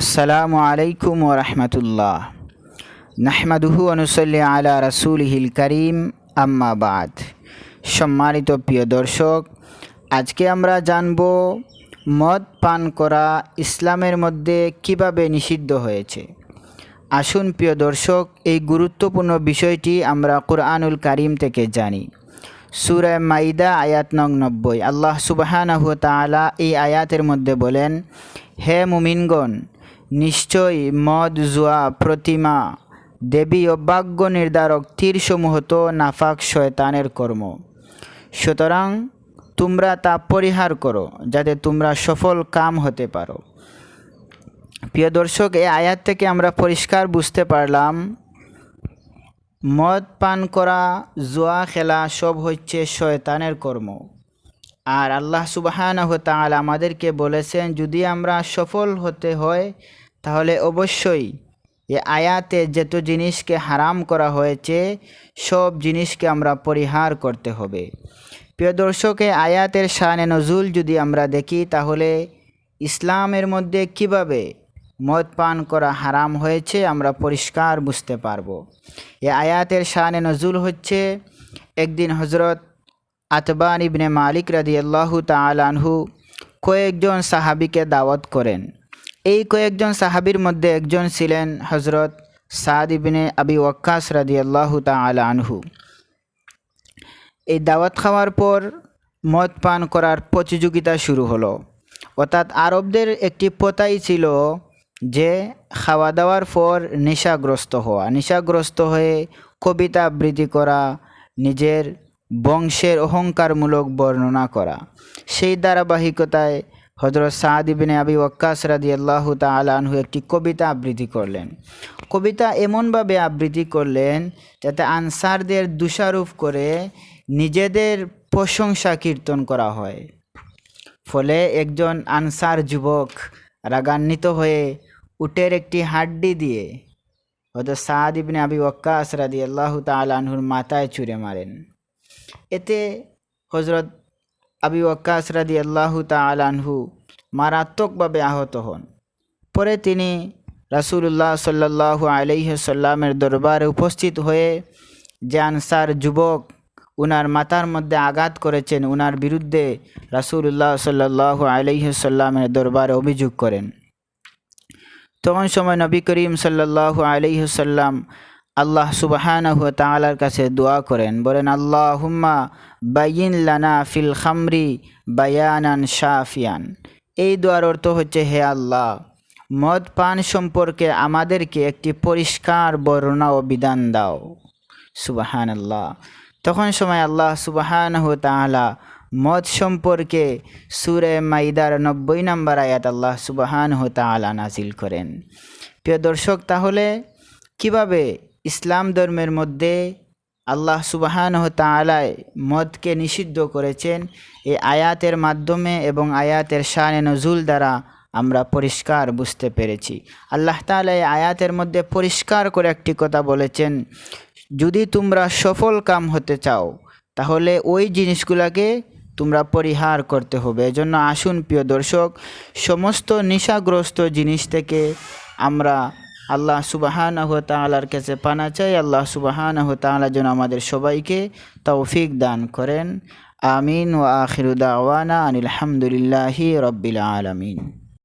আসসালামু আলাইকুম ওরহমতুল্লাহ নাহমাদুহু অনুসল্লি আলা রাসুলহিল করিম, আম্মা বাদ। সম্মানিত প্রিয় দর্শক, আজকে আমরা জানব মদ পান করা ইসলামের মধ্যে কীভাবে নিষিদ্ধ হয়েছে। আসুন প্রিয় দর্শক, এই গুরুত্বপূর্ণ বিষয়টি আমরা কোরআনুল কারিম থেকে জানি। সুরায় মাইদা আয়াত নং নব্বই। আল্লাহ সুবাহানাহু তাআলা এই আয়াতের মধ্যে বলেন, হে মুমিনগণ নিশ্চয়ই মদ, জুয়া, প্রতিমা, দেবী ও নির্ধারক তীরসমূহ তো নাফাক শয়তানের কর্ম। সুতরাং তোমরা তা পরিহার করো, যাতে তোমরা সফল কাম হতে পারো। প্রিয় দর্শক, এই আয়াত থেকে আমরা পরিষ্কার বুঝতে পারলাম, মদ পান করা, জুয়া খেলা সব হচ্ছে শয়তানের কর্ম। আর আল্লাহ সুবাহানহ তাআলা আমাদেরকে বলেছেন, যদি আমরা সফল হতে হয়, তাহলে অবশ্যই এ আয়াতে যত জিনিসকে হারাম করা হয়েছে, সব জিনিসকে আমরা পরিহার করতে হবে। প্রিয় দর্শকে আয়াতের শানে নজুল যদি আমরা দেখি, তাহলে ইসলামের মধ্যে কীভাবে মদ পান করা হারাম হয়েছে, আমরা পরিষ্কার বুঝতে পারব। এ আয়াতের শানে নজুল হচ্ছে, একদিন হজরত আতবান ইবনে মালিক রাদি আল্লাহু তালানহু কয়েকজন সাহাবিকে দাওয়াত করেন। এই কয়েকজন সাহাবির মধ্যে একজন ছিলেন হজরত সাদ ইবনে আবি ওয়াক্কাস রাদি আল্লাহু তালানহু এই দাওয়াত খাওয়ার পর মদ পান করার প্রতিযোগিতা শুরু হলো। অর্থাৎ আরবদের একটি পতাই ছিল যে খাওয়া দাওয়ার পর নেশাগ্রস্ত হওয়া, নেশাগ্রস্ত হয়ে কবিতা আবৃত্তি করা, নিজের বংশের অহংকারমূলক বর্ণনা করা। সেই ধারাবাহিকতায় হজরত সাদ ইবিনে আবি ওয়াক্কাস রাদি আল্লাহ তালাহু একটি কবিতা আবৃত্তি করলেন। কবিতা এমনভাবে আবৃত্তি করলেন যাতে আনসারদের দোষারোপ করে নিজেদের প্রশংসা কীর্তন করা হয়। ফলে একজন আনসার যুবক রাগান্বিত হয়ে উটের একটি হাড্ডি দিয়ে হয়তো সাদ ইবনে আবি ওয়াক্কাস রাদি আল্লাহ তালাহুর মাথায় ছুঁড়ে মারেন। এতে হজরত আবি ওয়াক্কাস রাদি আল্লাহ তালাহু মারাত্মকভাবে আহত হন। পরে তিনি রাসুল্লাহ সাল্লাহ আলহ্লামের দরবারে উপস্থিত হয়ে যে আনসার যুবক উনার মাথার মধ্যে আঘাত করেছেন, উনার বিরুদ্ধে রাসুল্লাহ সাল্লাহ আলহ্লামের দরবারে অভিযোগ করেন। তখন সময় নবী করিম সাল্লাহ আলহ্লাম আল্লাহ সুবাহানহ তালার কাছে দোয়া করেন। বলেন আল্লাহ হুম্মা বাইন লানা ফিল খামরি বায়ানান শাফিয়ান। এই দোয়ার অর্থ হচ্ছে, হে আল্লাহ, মদ পান সম্পর্কে আমাদেরকে একটি পরিষ্কার বর্ণনা ও বিধান দাও। সুবাহান আল্লাহ তখন সময় আল্লাহ সুবাহান তাহলা মদ সম্পর্কে সুরে মাইদার নব্বই নম্বর আয়াত আল্লাহ সুবাহান তালা নাজিল করেন। প্রিয় দর্শক, তাহলে কীভাবে ইসলাম ধর্মের মধ্যে আল্লাহ সুবাহান তালায় মদকে নিষিদ্ধ করেছেন। এই আয়াতের মাধ্যমে এবং আয়াতের শানে নজুল দ্বারা আমরা পরিষ্কার বুঝতে পেরেছি। আল্লাহ তালা এই আয়াতের মধ্যে পরিষ্কার করে একটি কথা বলেছেন, যদি তোমরা সফল কাম হতে চাও, তাহলে ওই জিনিসগুলোকে তোমরা পরিহার করতে হবে। এজন্য আসুন প্রিয় দর্শক, সমস্ত নেশাগ্রস্ত জিনিস থেকে আমরা আল্লাহ সুবাহান তালার কাছে পানা চাই। আল্লাহ সুবাহান তালা যেন আমাদের সবাইকে তৌফিক দান করেন। আমিন ও আখিরুদ্দাওয়ানা আনিল হামদুলিল্লাহি রব্বিল আলমিন।